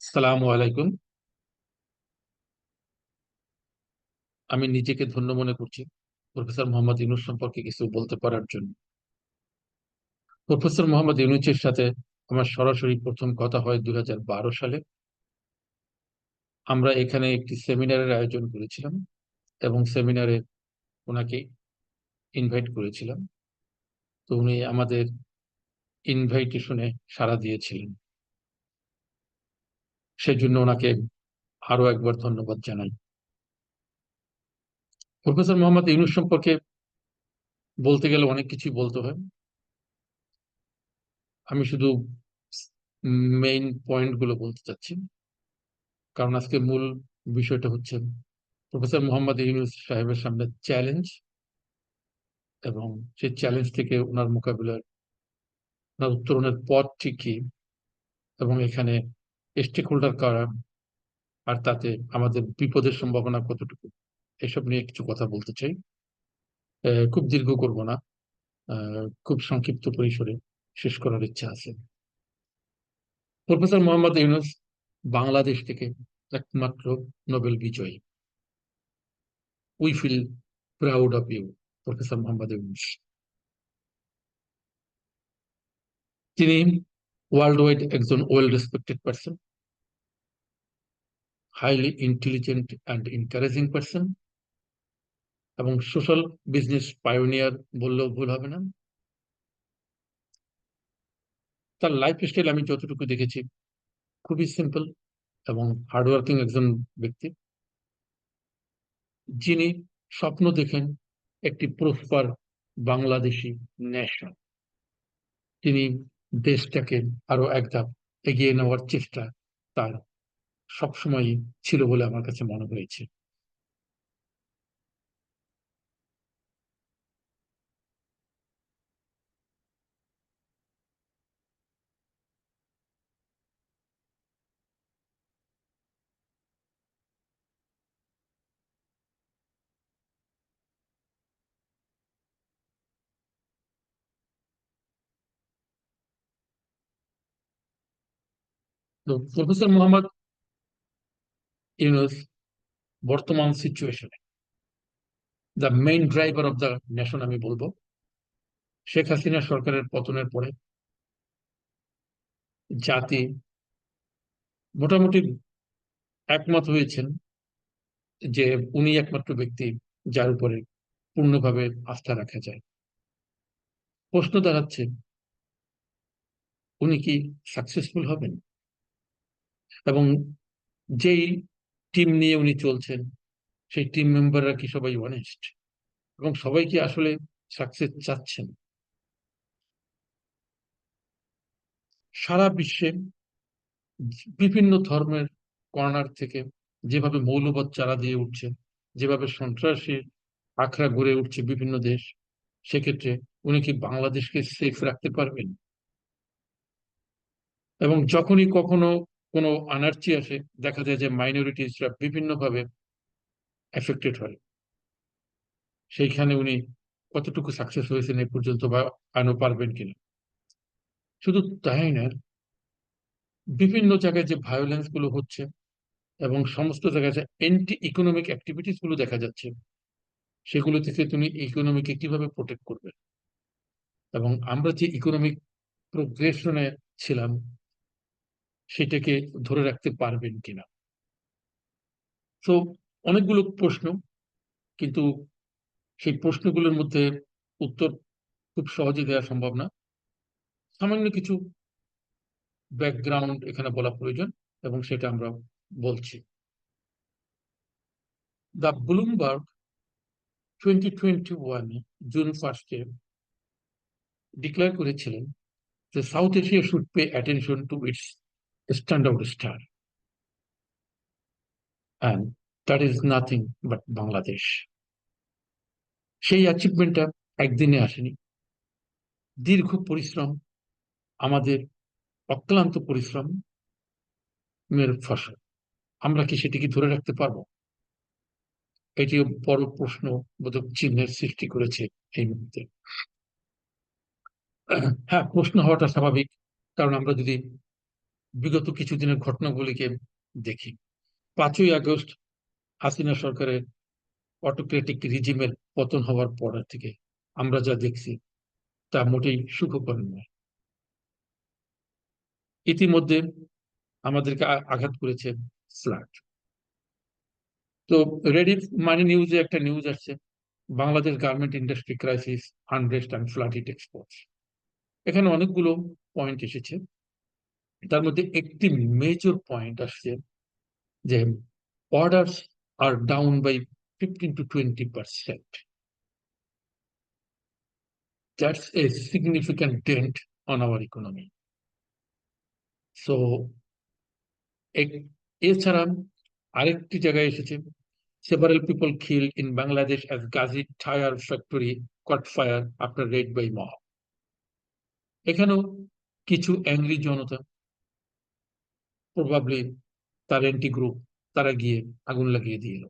সালামু আলাইকুম। আমি নিজেকে ধন্য মনে করছি প্রফেসর মোহাম্মদ ইউনুস সম্পর্কে কিছু বলতে পারার জন্য। প্রফেসর মোহাম্মদ ইউনুসের সাথে আমার সরাসরি প্রথম কথা হয় দুই সালে। আমরা এখানে একটি সেমিনারের আয়োজন করেছিলাম এবং সেমিনারে ওনাকে ইনভাইট করেছিলাম। তো উনি আমাদের ইনভাইটেশনে সাড়া দিয়েছিলেন। সেজন্য ওনাকে আরও একবার ধন্যবাদ জানাই। প্রফেসর মোহাম্মদ ইউনুস সম্পর্কে বলতে গেলে অনেক কিছুই বলতে হয়। আমি শুধু মেইন পয়েন্টগুলো বলতে চাচ্ছি। কারণ আজকে মূল বিষয়টা হচ্ছে প্রফেসর মোহাম্মদ ইউনুস সাহেবের সামনে চ্যালেঞ্জ এবং সেই চ্যালেঞ্জ থেকে ওনার মোকাবিলার, ওনার উত্তরণের পথটি কি এবং এখানে স্টেক হোল্ডার কারা? আর তাতে আমাদের বিপদের সম্ভাবনা কতটুকু? এসব নিয়ে কিছু কথা বলতে চাই। খুব দীর্ঘ করব না। খুব সংক্ষিপ্ত পরিসরে শেষ করার ইচ্ছা আছে। প্রফেসর মোহাম্মদ ইউনুস বাংলাদেশ থেকে একমাত্র নোবেল বিজয়ী। We feel proud of you professor Mohammad Yunus. তিনি ওয়ার্ল্ড ওয়াইড একজন well respected person highly intelligent and encouraging person এবং সোশ্যাল বিজনেস পায়োনিয়ার বললেও ভুল হবে না। তার লাইফ স্টাইল আমি যতটুকু দেখেছি, খুবই সিম্পল এবং হার্ডওয়ার্কিং একজন ব্যক্তি। যিনি স্বপ্ন দেখেন একটি প্রস্পার বাংলাদেশি ন্যাশন তিনি দেশটাকে আরও একধাপ এগিয়ে নেওয়ার চেষ্টা তার সবসময়ই ছিল বলে আমার কাছে মনে হয়েছে। তো প্রফেসর মোহাম্মদ ইউনুস বর্তমান সিচুয়েশনে the main driver of the nation আমি বলব, শেখ হাসিনা সরকারের পতনের পরে জাতি মোটামুটি একমত হয়েছেন যে উনি একমাত্র ব্যক্তি যার উপরে পূর্ণভাবে আস্থা রাখা যায়। প্রশ্ন দাঁড়াচ্ছে, উনি কি সাকসেসফুল হবেন? এবং যেই টিম নিয়ে উনি চলছেন, সেই টিম মেম্বাররা কি সবাই অনেস্ট এবং সবাই কি আসলে সাকসেস চাচ্ছেন? সারা বিশ্বে বিভিন্ন ধর্মের কর্নার থেকে যেভাবে মৌলবাদ চারা দিয়ে উঠছে, যেভাবে সন্ত্রাসীর আখড়া গড়ে উঠছে বিভিন্ন দেশ, সেক্ষেত্রে উনি কি বাংলাদেশকে সেফ রাখতে পারবেন? এবং যখনই কখনো কোনো আনার্চি আসে, দেখা যায় যে মাইনরিটিসরা বিভিন্নভাবে এফেক্টেড হয়। সেইখানে উনি কতটুকু সাকসেস হয়েছেন এ পর্যন্ত বা আনো পারবেন কিনা? শুধু তাই না, বিভিন্ন জায়গায় যে ভায়োলেন্সগুলো হচ্ছে এবং সমস্ত জায়গায় যে এন্টি ইকোনমিক অ্যাক্টিভিটিসগুলো দেখা যাচ্ছে, সেগুলো থেকে তুমি ইকোনমিকে কীভাবে প্রোটেক্ট করবে এবং আমরা যে ইকোনমিক প্রোগ্রেশনে ছিলাম সেটাকে ধরে রাখতে পারবেন কিনা? তো অনেকগুলো প্রশ্ন, কিন্তু সেই প্রশ্নগুলোর মধ্যে উত্তর খুব সহজে দেওয়া সম্ভব না। সামান্য কিছু ব্যাকগ্রাউন্ড এখানে বলা প্রয়োজন, এবং সেটা আমরা বলছি। দ্য ব্লুমবার্গ টোয়েন্টি টোয়েন্টি ওয়ানে জুন ফার্স্টে ডিক্লেয়ার করেছিলেন যে South Asia should pay attention to its standard star and that is nothing but Bangladesh সেই অ্যাচিভমেন্টটা একদিনে আসেনি। দীর্ঘ পরিশ্রম, আমাদের অক্লান্ত পরিশ্রম এর ফসল। আমরা কি সেটিকে ধরে রাখতে পারব? এটিও বড় প্রশ্ন বোধক চিহ্নের সৃষ্টি করেছে এই মুহূর্তে। হ্যাঁ প্রশ্ন হওয়াটা স্বাভাবিক, কারণ আমরা যদি বিগত কিছুদিনের ঘটনাগুলিকে দেখি। পাঁচই আগস্ট হাসিনা সরকারের অটোক্রেটিক রিজিমের পতন হওয়ার পর থেকে আমরা যা দেখছি, তা মোটেই সুখকর নয়। ইতিমধ্যে আমাদেরকে আঘাত করেছে ফ্লাড তো রেডিফ মানি নিউজে একটা নিউজ আসছে, Bangladesh garment industry crisis unrest and hit exports এখানে অনেকগুলো পয়েন্ট এসেছে। তার মধ্যে একটি মেজর পয়েন্ট আসছে যে orders are down by fifteen to twenty percent that's a significant dent on our economy so এছাড়া আরেকটি জায়গায় এসেছে several people kill in Bangladesh as Gazi tyre factory caught fire after raid by mob এখানেও কিছু angry জনতা probably তার anti group তারা গিয়ে আগুন লাগিয়ে দিল।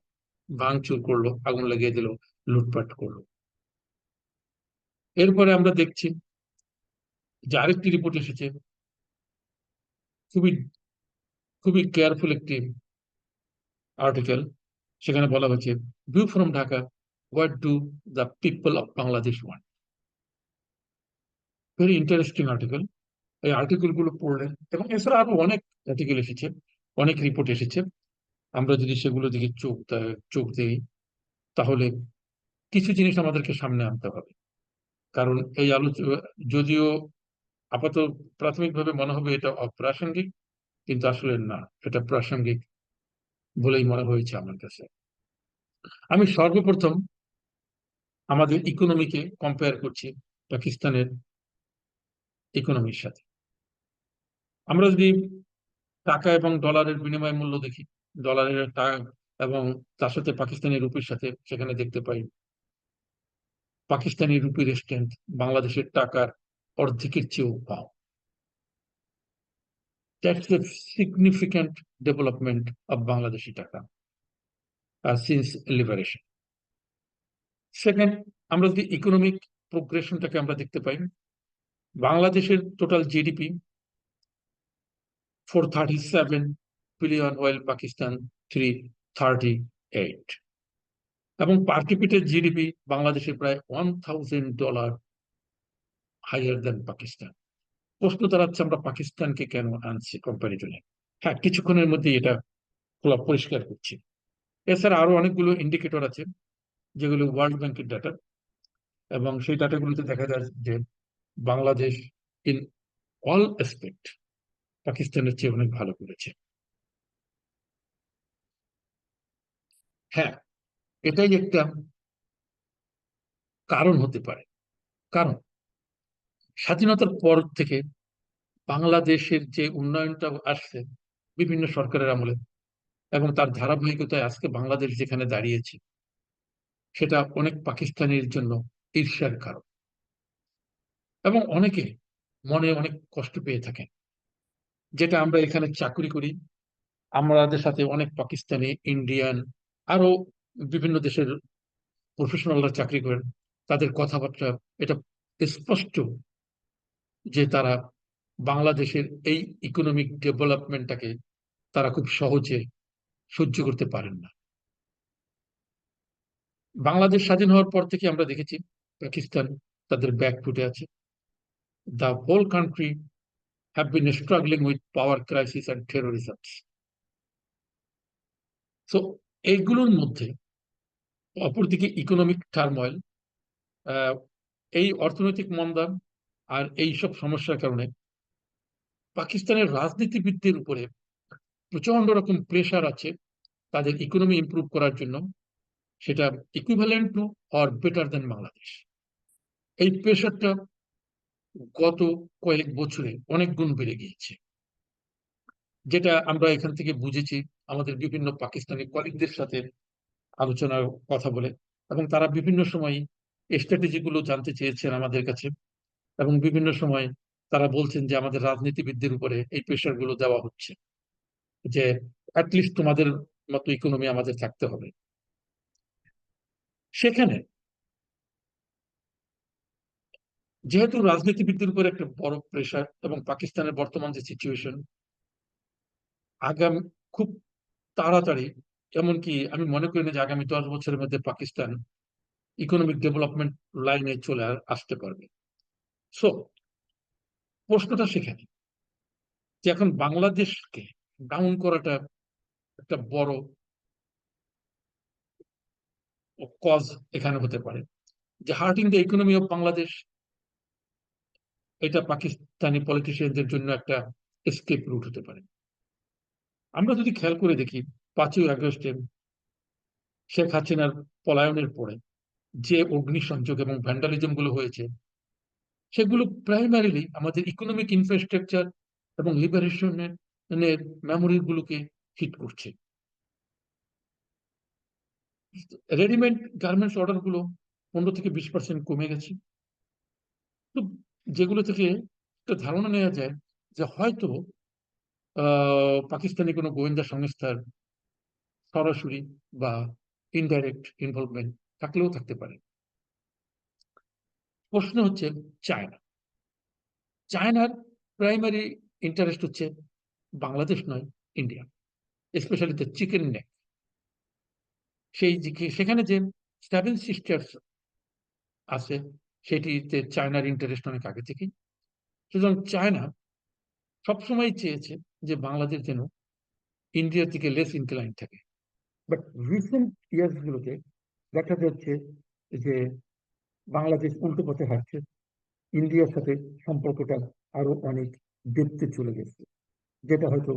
ভাঙচুর করল, আগুন লাগিয়ে দিল, লুটপাট করল। এরপরে আমরা দেখছি যে আরেকটি রিপোর্ট এসেছে। খুবই খুবই কেয়ারফুল একটি আর্টিকেল সেখানে বলা হয়েছে view from Dhaka what do the people of Bangladesh want very interesting article এই আর্টিকেলগুলো পড়লেন। এবং এছাড়া আরও অনেক আর্টিকেল এসেছে, অনেক রিপোর্ট এসেছে। আমরা যদি সেগুলো দিকে চোখ চোখ দিই, তাহলে কিছু জিনিস আমাদেরকে সামনে আনতে হবে। কারণ এই আলোচনা যদিও আপাতত প্রাথমিকভাবে মনে হবে এটা অপ্রাসঙ্গিক, কিন্তু আসলে না, এটা প্রাসঙ্গিক বলেই মনে হয়েছে আমার কাছে। আমি সর্বপ্রথম আমাদের ইকোনমিকে কম্পেয়ার করছি পাকিস্তানের ইকোনমির সাথে। আমরা যদি টাকা এবং ডলারের বিনিময় মূল্য দেখি ডলারের টাকা এবং তার সাথে পাকিস্তানি রুপির সাথে সেখানে দেখতে পাই পাকিস্তানি রুপির স্ট্রেংথ বাংলাদেশের টাকার অর্ধেকের চেয়েও কম That's a significant development of Bangladeshi টাকা uh, since liberation. সেকেন্ড আমরা যদি ইকোনমিক প্রোগ্রেশনটাকে আমরা দেখতে পাই বাংলাদেশের total GDP four thirty seven billion well Pakistan three thirty eight এবং পার ক্যাপিটাল জিডিপি বাংলাদেশে প্রায় one thousand dollar higher than Pakistan প্রশ্ন দাঁড়াচ্ছে, আমরা পাকিস্তানকে কেন আনছি কম্পারিজনে হ্যাঁ কিছুক্ষণের মধ্যে এটা পরিষ্কার করছি। এছাড়া আরও অনেকগুলো ইন্ডিকেটর আছে, যেগুলো ওয়ার্ল্ড ব্যাংকের ডাটা এবং সেই ডাটাগুলোতে দেখা যায় যে বাংলাদেশ ইন অল অ্যাসপেক্ট পাকিস্তানের চেয়ে অনেক ভালো করেছে। হ্যাঁ এটাই একটা কারণ হতে পারে। কারণ স্বাধীনতার পর থেকে বাংলাদেশের যে উন্নয়নটা আসছে বিভিন্ন সরকারের আমলে এবং তার ধারাবাহিকতায় আজকে বাংলাদেশ যেখানে দাঁড়িয়েছে, সেটা অনেক পাকিস্তানির জন্য ঈর্ষার কারণ। এবং অনেকে মনে অনেক কষ্ট পেয়ে থাকেন। যেটা আমরা এখানে চাকরি করি। আমাদের সাথে অনেক পাকিস্তানি, ইন্ডিয়ান আরও বিভিন্ন দেশের প্রফেশনালরা চাকরি করেন। তাদের কথাবার্তা, এটা স্পষ্ট যে তারা বাংলাদেশের এই ইকোনমিক ডেভেলপমেন্টটাকে তারা খুব সহজে সহ্য করতে পারেন না। বাংলাদেশ স্বাধীন হওয়ার পর থেকে আমরা দেখেছি, পাকিস্তান তাদের ব্যাক ফুটে আছে। The whole country have been struggling with power crisis and terrorisms so এইগুলোর মধ্যে অপরদিকে ইকোনমিক টার্ময়েল এই অর্থনৈতিক মন্দা আর এই সব সমস্যার কারণে পাকিস্তানের রাজনীতিবিদদের উপরে প্রচণ্ড রকম প্রেশার আছে তাদের ইকোনমি ইম্প্রুভ করার জন্য। সেটা equivalent to or better than Bangladesh এই প্রেশারটা গত কয়েক বছরে অনেক গুণ বেড়ে গিয়েছে। যেটা আমরা এখান থেকে বুঝেছি, আমাদের বিভিন্ন পাকিস্তানি কলিগদের সাথে আলোচনার কথা বলে এবং তারা বিভিন্ন সময় স্ট্র্যাটেজি গুলো জানতে চেয়েছেন আমাদের কাছে এবং বিভিন্ন সময় তারা বলছেন যে আমাদের রাজনীতিবিদদের উপরে এই প্রেশারগুলো দেওয়া হচ্ছে যে অ্যাটলিস্ট তোমাদের মতো ইকোনমি আমাদের থাকতে হবে। সেখানে যেহেতু রাজনীতিবিদদের উপর একটা বড় প্রেশার এবং পাকিস্তানের বর্তমান যে সিচুয়েশন আগামী, খুব তাড়াতাড়ি, এমনকি আমি মনে করি না যে আগামী দশ বছরের মধ্যে পাকিস্তান ইকোনমিক ডেভেলপমেন্ট লাইনে চলে আসতে পারবে। সো প্রশ্নটা সেখানে। যে এখন বাংলাদেশকে ডাউন করাটা একটা বড় কজ এখানে হতে পারে। যে hurting the economy of Bangladesh এটা পাকিস্তানি পলিটিশিয়ানদের জন্য একটা এসকেপ রুট হতে পারে। আমরা যদি খেয়াল করে দেখি, পাঁচই আগস্টে শেখ হাসিনার পলায়নের পরে যে অগ্নিসংযোগ এবং ভ্যান্ডালিজমগুলো হয়েছে, সেগুলো প্রাইমারিলি আমাদের ইকোনমিক ইনফ্রাস্ট্রাকচার এবং লিবারেশনের মেমোরি গুলোকে হিট করছে। রেডিমেড গার্মেন্টস অর্ডারগুলো পনেরো থেকে বিশ পার্সেন্ট কমে গেছে। তো যেগুলো থেকে একটা ধারণা নেওয়া যায় যে হয়তো পাকিস্তানি কোনো গোয়েন্দা সংস্থার সরাসরি বা ইনডাইরেক্ট ইনভলভমেন্ট থাকলেও থাকতে পারে। প্রশ্ন হচ্ছে চায়না। চায়নার প্রাইমারি ইন্টারেস্ট হচ্ছে বাংলাদেশ নয় India specially the chicken neck সেই সেখানে যে সেভেন সিস্টার্স আছে সেটিতে চায়নার ইন্টারেস্ট অনেক আগে থেকেই। সুতরাং চায়না সবসময় চেয়েছে যে বাংলাদেশ যেন ইন্ডিয়ার দিকে লেস ইনক্লাইন থাকে। বাট রিসেন্ট ইয়ার্স গুলোতে দেখা যাচ্ছে যে বাংলাদেশ উল্টো পথে হাঁটছে। ইন্ডিয়ার সাথে সম্পর্কটা আরও অনেক দেখতে চলে গেছে। যেটা হয়তো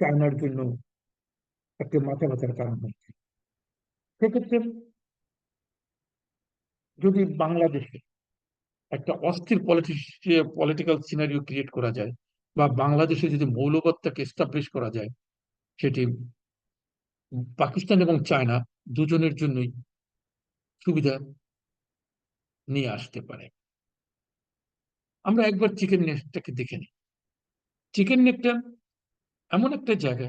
চায়নার জন্য একটা মাথা ব্যথার কারণ হচ্ছে। সেক্ষেত্রে যদি বাংলাদেশে একটা অস্থির পলিটিক্যাল সিনারিও ক্রিয়েট করা যায় বা বাংলাদেশে যদি মৌলবাদটাকে এস্টাবলিশ করা যায়, সেটি পাকিস্তান এবং চায়না দুজনের জন্যই সুবিধা নিয়ে আসতে পারে। আমরা একবার চিকেন নেকটাকে দেখে নিই। চিকেন নেকটা এমন একটা জায়গা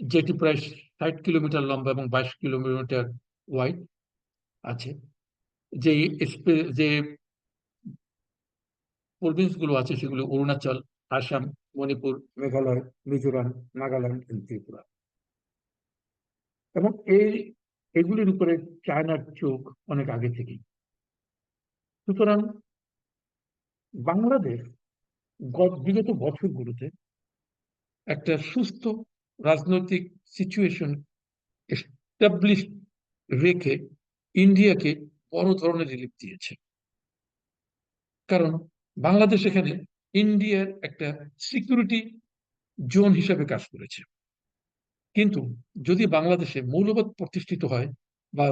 যেটি প্রায় ষাট কিলোমিটার লম্বা এবং বাইশ কিলোমিটার ওয়াইড আছে যে যে প্রভিন্সগুলো আছে, সেগুলো অরুণাচল, আসাম, মণিপুর, মেঘালয়, মিজোরাম, নাগাল্যান্ড ত্রিপুরা। এবং এই, এগুলির উপরে চায়নার চোখ অনেক আগে থেকেই। সুতরাং বাংলাদেশ বিগত বছরগুলোতে একটা সুস্থ রাজনৈতিক সিচুয়েশন এস্টাবলিশ রেখে ইন্ডিয়াকে বড় ধরনের রিলিফ দিয়েছে। কারণ বাংলাদেশ এখানে ইন্ডিয়ার একটা সিকিউরিটি জোন হিসাবে কাজ করেছে। কিন্তু যদি বাংলাদেশে মৌলবাদ প্রতিষ্ঠিত হয় বা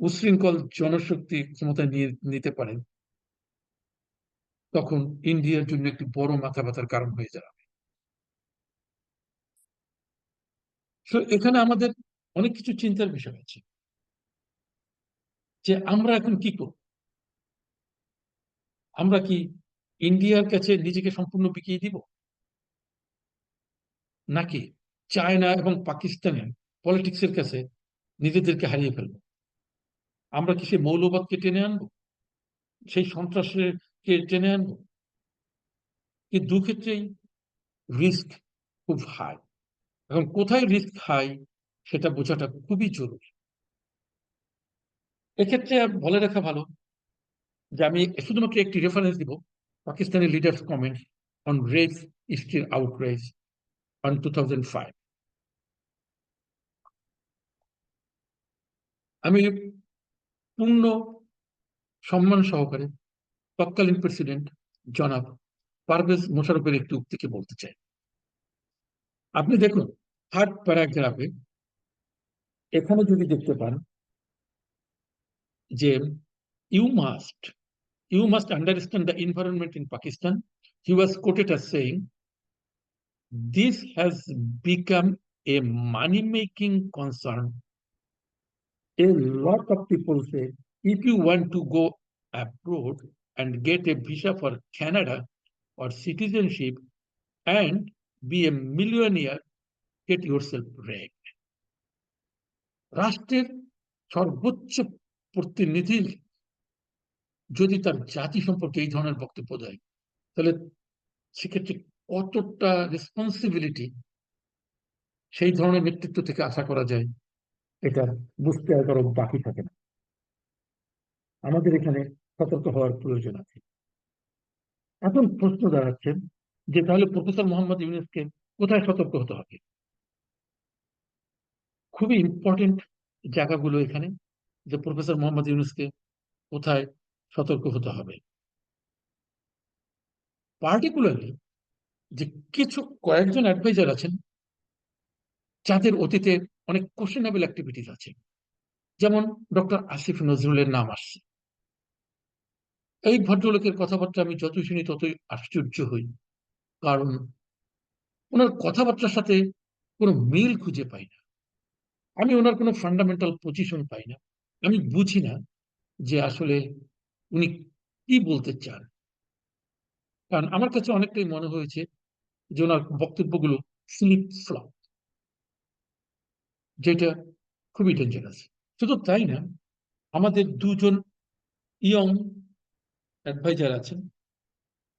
উশৃঙ্খল জনশক্তি ক্ষমতায় নিয়ে নিতে পারে তখন ইন্ডিয়ার জন্য একটি বড় মাথা ব্যথার কারণ হয়ে যাবে এখানে আমাদের অনেক কিছু চিন্তার বিষয় আছে। যে আমরা এখন কি করব? আমরা কি ইন্ডিয়ার কাছে নিজেকে সম্পূর্ণ বিকিয়ে দিব? নাকি চায়না এবং পাকিস্তানের পলিটিক্সের কাছে নিজেদেরকে হারিয়ে ফেলব? আমরা কি সেই মৌলবাদকে টেনে আনব? সেই সন্ত্রাসকে টেনে আনব? এই দু ক্ষেত্রেই রিস্ক খুব হাই এখন কোথায় রিস্ক হাই সেটা বোঝাটা খুবই জরুরি। এক্ষেত্রে বলে রাখা ভালো যে আমি শুধুমাত্র একটি রেফারেন্স দিব leaders comment on race still outrage on two thousand five আমি পূর্ণ সম্মান সহকারে তৎকালীন প্রেসিডেন্ট জনাব পারভেজ মোশারফের একটি উক্তিকে বলতে চাই। আপনি দেখুন থার্ড প্যারাগ্রাফে এখানে যদি দেখতে পান যে you must You must understand the environment in Pakistan he was quoted as saying this has become a money making concern a lot of people say if you want to go abroad and get a visa for Canada or citizenship and be a millionaire, get yourself raped. রাষ্ট্রের সর্বোচ্চ প্রতিনিধি যদি তার জাতি সম্পর্কে এই ধরনের বক্তব্য দেয়, তাহলে সেক্ষেত্রে কতটা রেসপন্সিবিলিটি সেই ধরনের নেতৃত্ব থেকে আশা করা যায়, এটা বুঝতে আর বাকি থাকে না। আমাদের এখানে সতর্ক হওয়ার প্রয়োজন আছে। এখন প্রশ্ন দাঁড়াচ্ছে যে তাহলে প্রফেসর মোহাম্মদ ইউনুসকে কোথায় সতর্ক হতে হবে? খুবই ইম্পর্টেন্ট জায়গাগুলো এখানে যে প্রফেসর মোহাম্মদ ইউনুসকে কোথায় সতর্ক হতে হবে। পার্টিকুলারলি যে কিছু কয়েকজন অ্যাডভাইজার আছেন, যাদের অতীতে অনেক কোশ্চেনেবল অ্যাক্টিভিটিস আছে। যেমন ডক্টর আসিফ নজরুলের নাম আসছে। এই ভদ্রলোকের কথাবার্তা আমি যতই শুনি ততই আশ্চর্য হই। কারণ ওনার কথাবার্তার সাথে কোনো মিল খুঁজে পাই না। আমি ওনার কোনো ফান্ডামেন্টাল পজিশন পাই না। আমি বুঝি না যে আসলে উনি কি বলতে চান? কারণ আমার কাছে অনেকটাই মনে হয়েছে যে ওনার বক্তব্যগুলো স্লিপ ফ্লপ, যেটা খুবই ডেঞ্জারাস শুধু তাই না, আমাদের দুজন ইয়ং অ্যাডভাইজার আছেন।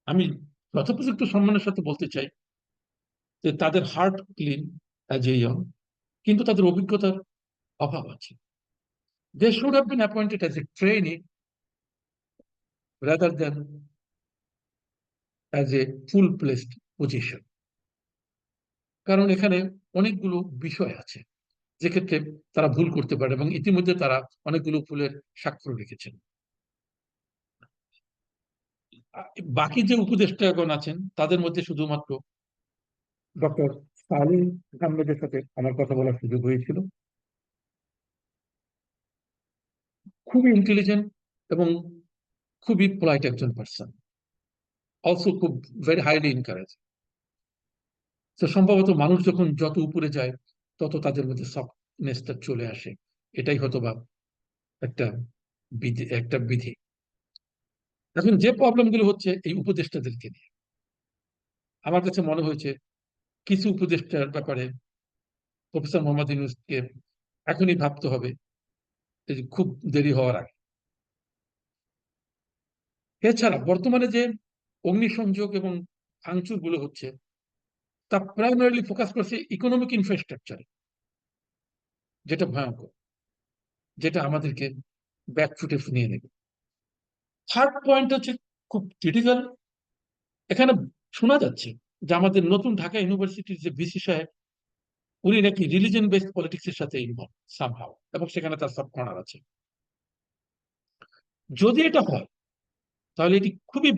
আমি যথোপযুক্ত সম্মানের সাথে বলতে চাই যে তাদের heart clean as a young কিন্তু তাদের অভিজ্ঞতার অভাব আছে। They should have been appointed as a trainee rather than as a full placed position কারণ এখানে অনেকগুলো বিষয় আছে যেক্ষেত্রে তারা ভুল করতে পারে এবং ইতিমধ্যে তারা অনেকগুলো ভুলের স্বাক্ষর রেখেছেন। বাকি যে উপদেষ্টাগণ আছেন, তাদের মধ্যে শুধুমাত্র ডক্টর সালিম আহমেদের সাথে আমার কথা বলার সুযোগ হয়েছিল। খুবই ইন্টেলিজেন্ট এবং খুবই পোলাইট একজন পার্সন অলসো খুব ভেরি হাইলি ইনকারেজ তো সম্ভবত মানুষ যখন যত উপরে যায়, তত তাদের মধ্যে সফটনেসটা চলে আসে। এটাই হয়তো বা একটা বিধি একটা বিধি। এখন যে প্রবলেমগুলো হচ্ছে এই উপদেষ্টাদেরকে নিয়ে। আমার কাছে মনে হয়েছে, কিছু উপদেষ্টার ব্যাপারে প্রফেসর মোহাম্মদ ইউনুসকে এখনই ভাবতে হবে খুব দেরি হওয়ার আগে। এছাড়া বর্তমানে যে অগ্নিসংযোগ এবং ভাঙচুরগুলো হচ্ছে, তা প্রাইমারিলি ফোকাস করছে ইকোনমিক ইনফ্রাস্ট্রাকচারে যেটা ভয়ঙ্কর, যেটা আমাদেরকে ব্যাকফুটে নিয়ে নেবে। থার্ড পয়েন্ট হচ্ছে খুব ক্রিটিক্যাল এখানে শোনা যাচ্ছে যে আমাদের নতুন ঢাকা ইউনিভার্সিটির যে ভিসি সাহেব, উনি নাকি রিলিজন বেসড পলিটিক্স এর সাথে ইনভলভ সামহাও এবং সেখানে তার সব কর্নার আছে। যদি এটা হয় তাহলে এটি খুবই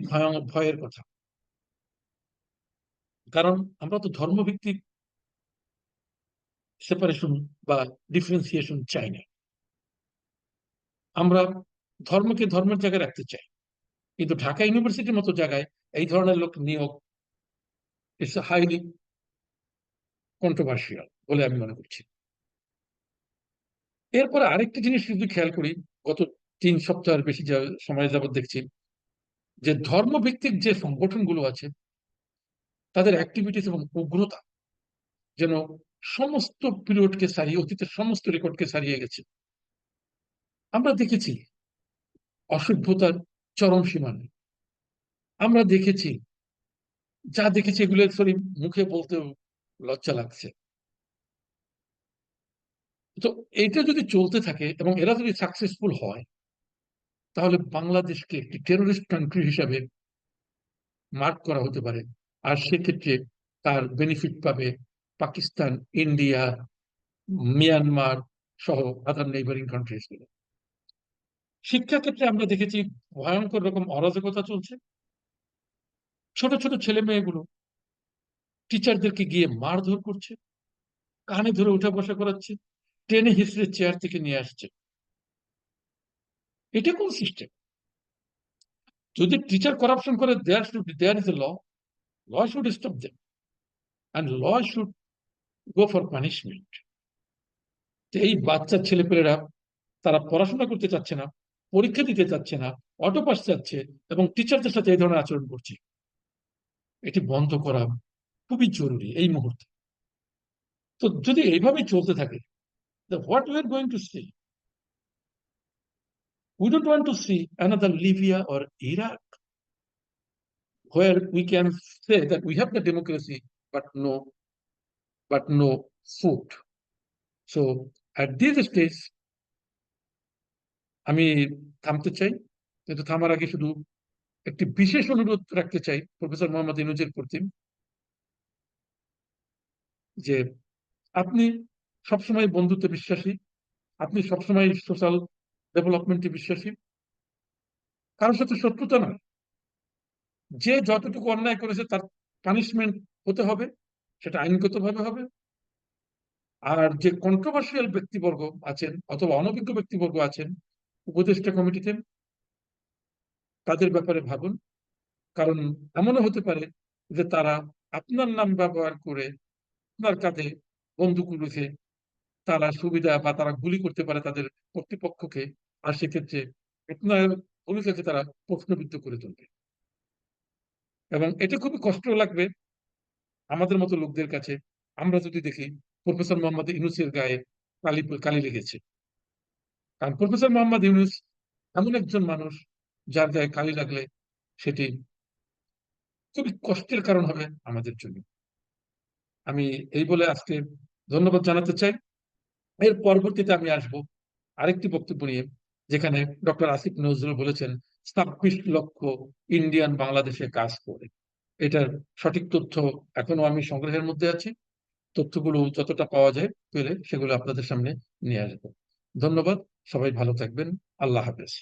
ভয়ের কথা। কারণ আমরা তো ধর্মভিত্তিক সেপারেশন বা ডিফারেন্সিয়েশন চাই না। আমরা ধর্মকে ধর্মের জায়গায় রাখতে চাই। কিন্তু ঢাকা ইউনিভার্সিটির মতো জায়গায় এই ধরনের লোক নিয়োগ ইটস হাইলি কন্ট্রোভার্সিয়াল বলে আমি মনে করছি। এরপরে আরেকটি জিনিস যদি খেয়াল করি, গত তিন সপ্তাহের বেশি সময় যাবৎ দেখছি যে ধর্মভিত্তিক যে সংগঠনগুলো আছে, তাদের অ্যাক্টিভিটিস এবং উগ্রতা যেন সমস্ত পিরিয়ডকে সারিয়ে, অতীতের সমস্ত রেকর্ডকে সারিয়ে গেছে। আমরা দেখেছি অসভ্যতার চরম সীমানে আমরা দেখেছি, যা দেখেছি এগুলো সরি মুখে বলতে লজ্জা লাগছে। তো এটা যদি চলতে থাকে এবং এরা যদি সাকসেসফুল হয় তাহলে বাংলাদেশকে একটি টেরোরিস্ট কান্ট্রি হিসাবে মার্ক করা হতে পারে। আর সেক্ষেত্রে তার বেনিফিট পাবে পাকিস্তান, ইন্ডিয়া, মিয়ানমার সহ আদার নেইবারিং কান্ট্রিজগুলো। শিক্ষা ক্ষেত্রে আমরা দেখেছি ভয়ঙ্কর রকম অরাজকতা চলছে। ছোট ছোট ছেলে মেয়েগুলো টিচারদেরকে গিয়ে মারধর করছে, কানে ধরে উঠা বসা করাচ্ছে ট্রেনে হিসড়ে চেয়ার থেকে নিয়ে আসছে। এটা কোন সিস্টেম যদি টিচার করাপশন করে there should there is a law law should stop them and law should go for punishment এই বাচ্চা ছেলেপেলেরা, তারা পড়াশোনা করতে চাচ্ছে না, পরীক্ষা দিতে চাচ্ছে না অটো পাস চাচ্ছে, এবং টিচারদের সাথে এই ধরনের আচরণ করছে। এটি বন্ধ করা খুবই জরুরি এই মুহূর্তে। তো যদি এইভাবে চলতে থাকে what we are going to see We don't want to see another Libya or Iraq where we can say that we have the democracy but no but no food. So at this stage আমি থামতে চাই। কিন্তু থামার আগে শুধু একটি বিশেষ অনুরোধ রাখতে চাই প্রফেসর মোহাম্মদ ইউনূসের প্রতি। যে আপনি সবসময় বন্ধুত্বে বিশ্বাসী। আপনি সবসময় সোশ্যাল ডেভেলপমেন্ট বিশ্বাসী। কারও সাথে শত্রুতা নয়। যে যতটুকু অন্যায় করেছে তার পানিশমেন্ট হতে হবে। সেটা আইনগতভাবে হবে। আর যে কন্ট্রোভার্সিয়াল ব্যক্তিবর্গ আছেন অথবা অনভিজ্ঞ ব্যক্তিবর্গ আছেন, উপদেষ্টা কমিটিতে, তাদের ব্যাপারে ভাবুন। কারণ এমনও হতে পারে যে তারা আপনার নাম ব্যবহার করে আপনার কাঁধে বন্দুক তারা সুবিধা বা তারা গুলি করতে পারে তাদের কর্তৃপক্ষকে। আর সেক্ষেত্রে আপনার ভূমিকাকে তারা প্রশ্নবিদ্ধ করে তুলবে। এবং এটা খুবই কষ্ট লাগবে আমাদের মতো লোকদের কাছে। আমরা যদি দেখি, প্রফেসর মোহাম্মদ ইউনূসের গায়ে কালি কালি লেগেছে। কারণ প্রফেসর মোহাম্মদ ইউনূস এমন একজন মানুষ যার গায়ে কালি লাগলে সেটি খুবই কষ্টের কারণ হবে আমাদের জন্য। আমি এই বলে আজকে ধন্যবাদ জানাতে চাই। এর পরবর্তীতে আমি আসব আরেকটি বক্তব্য নিয়ে যেখানে ডক্টর আসিফ নজরুল বলেছেন ২৬ লক্ষ ইন্ডিয়ান বাংলাদেশে কাজ করে। এটার সঠিক তথ্য এখনও আমি সংগ্রহের মধ্যে আছি। তথ্যগুলো যতটা পাওয়া যায় পেলে সেগুলো আপনাদের সামনে নিয়ে আসব। ধন্যবাদ। সবাই ভালো থাকবেন। আল্লাহ হাফেজ।